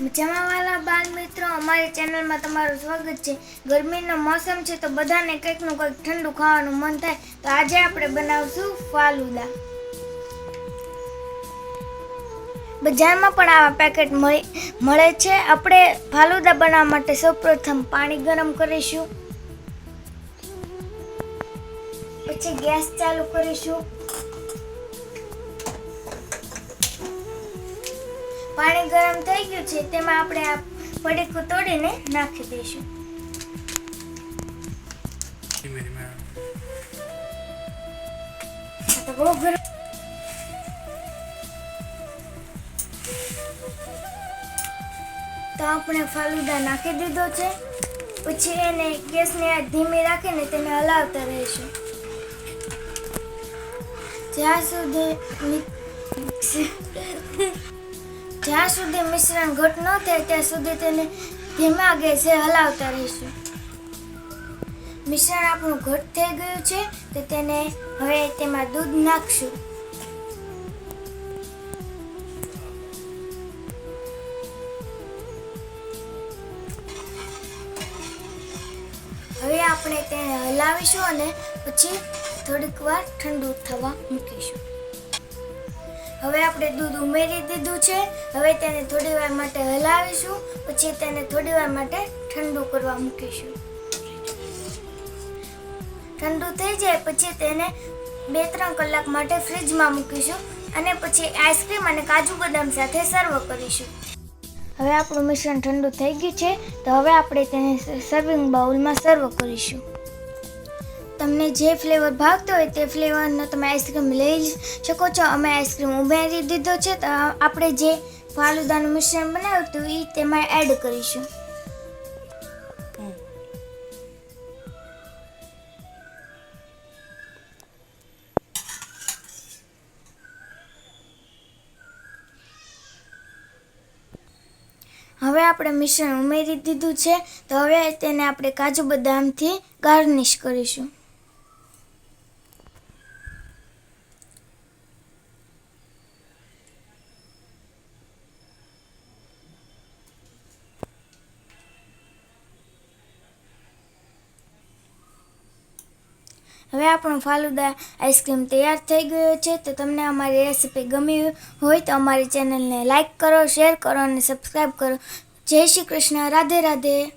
જમાવાલા બાળ મિત્રો, અમારી ચેનલમાં તમારું સ્વાગત છે. ગરમીનો મોસમ છે તો બધાને કંઈકનું કંઈક ઠંડુ ખાવાનું મન થાય. તો આજે આપણે બનાવશું ફાલુદા. બજારમાં પણ આવા પેકેટ મળી, મળે છે. આપણે ફાલુદા બનાવવા માટે સૌપ્રથમ પાણી ગરમ કરીશું. પછી ગેસ ચાલુ કરીશું. પાણી ગરમ થઈ ગયું છે તેમાં આપણે આ પડીકું તોડીને નાખી દઈશું. બહુ ગરમ તો આપણે ફાલુદા નાખી દીધો છે. પછી એને ગેસને ધીમી રાખીને તેને હલાવતા રહીશું. જ્યાં સુધી જ્યાં સુધી મિશ્રણ ઘટ ન થાય, ત્યાં સુધી તેને ધીમા ગેસે હલાવતા રહીશું. મિશ્રણ આપણું ઘટ થઈ ગયું છે, તો તેને હવે તેમાં દૂધ નાખશું. હવે આપણે તેને હલાવીશું અને પછી થોડીક વાર ઠંડુ થવા મૂકીશું. હવે આપણે દૂધ ઉમેરી દીધું છે. હવે તેને થોડી વાર માટે હલાવીશું. પછી તેને થોડી વાર માટે ઠંડુ કરવા મૂકીશું. ઠંડુ થઈ જાય પછી તેને બે ત્રણ કલાક માટે ફ્રીજમાં મૂકીશું અને પછી આઈસ્ક્રીમ અને કાજુ બદામ સાથે સર્વ કરીશું. હવે આપણું મિશ્રણ ઠંડુ થઈ ગયું છે. તો હવે આપણે તેને સર્વિંગ બાઉલમાં સર્વ કરીશું. તમને જે ફ્લેવર ભાવતો હોય તે ફ્લેવરનો તમે આઈસ્ક્રીમ લઈ શકો છો. અમે આઈસ્ક્રીમ ઉમેરી દીધો છે. તો આપણે જે ફાલુદાનું મિશ્રણ બનાવ્યું હતું એ તેમાં એડ કરીશું. હવે આપણે મિશ્રણ ઉમેરી દીધું છે. તો હવે તેને આપણે કાજુ બદામથી ગાર્નિશ કરીશું. હવે આપણું ફાલુદા આઈસ્ક્રીમ તૈયાર થઈ ગયો છે, તો તમને અમારી રેસીપી ગમી હોય તો અમારી ચેનલને લાઇક કરો, શેર કરો અને સબસ્ક્રાઈબ કરો. જય શ્રી કૃષ્ણ, રાધે રાધે.